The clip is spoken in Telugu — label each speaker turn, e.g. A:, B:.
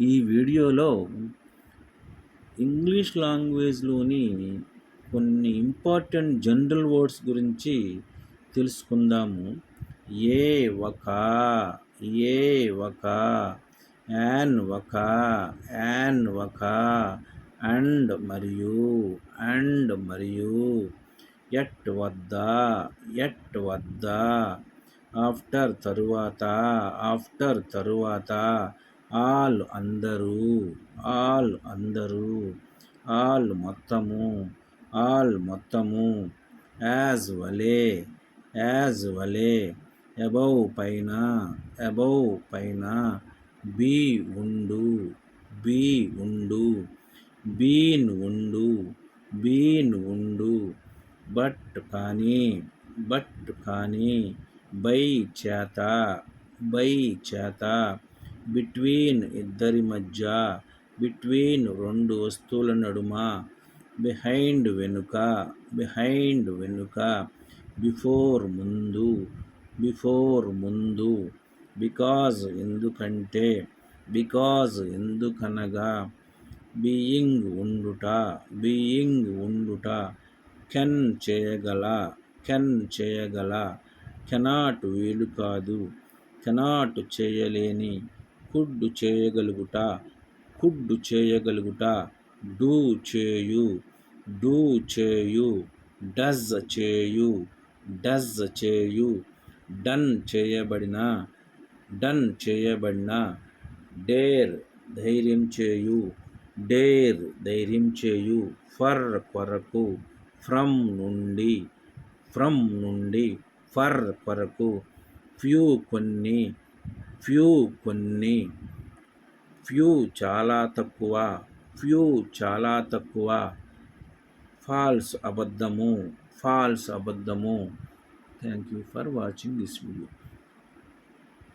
A: ఈ వీడియోలో ఇంగ్లీష్ లాంగ్వేజ్లోని కొన్ని ఇంపార్టెంట్ జనరల్ వర్డ్స్ గురించి తెలుసుకుందాము. ఏ ఒక ఏ ఒక యాన్ ఒక యాన్ ఒక అండ్ మరియు అండ్ మరియు ఎట్ వద్ద ఎట్ వద్ద ఆఫ్టర్ తరువాత ఆఫ్టర్ తరువాత ఆల్ అందరూ ఆల్ అందరూ ఆల్ మొత్తము ఆల్ మొత్తము. యాజ్ వలే యాజ్ వలే అబౌవ్ పైన అబౌవ్ పైన బీ ఉండు బీ ఉండు బీన్ ఉండు బీన్ ఉండు. బట్ కానీ బట్ కానీ బై చేత బై చేత బిట్వీన్ ఇద్దరి మధ్య బిట్వీన్ రెండు వస్తువుల నడుమ. బిహైండ్ వెనుక బిహైండ్ వెనుక బిఫోర్ ముందు బిఫోర్ ముందు. బికాజ్ ఎందుకంటే బికాజ్ ఎందుకనగా బీయింగ్ ఉండుట బీయింగ్ ఉండుట కెన్ చేయగల కెన్ చేయగల. కెనాట్ వీలు కాదు కెనాట్ చేయలేని. కుడ్డు చేయగలుగుట కుడ్డు చేయగలుగుట. డూ చేయు డూ చేయు. డజ్ చేయు డజ్ చేయు. డన్ చేయబడిన డన్ చేయబడిన. డేర్ ధైర్యం చేయు డేర్ ధైర్యం చేయు. ఫర్ కొరకు ఫ్రమ్ నుండి ఫ్రమ్ నుండి ఫర్ కొరకు. ఫ్యూ కొన్ని ఫ్యూ కొన్ని ఫ్యూ చాలా తక్కువ ఫ్యూ చాలా తక్కువ ఫాల్స్ అబద్ధము ఫాల్స్ అబద్ధము thank you for watching this video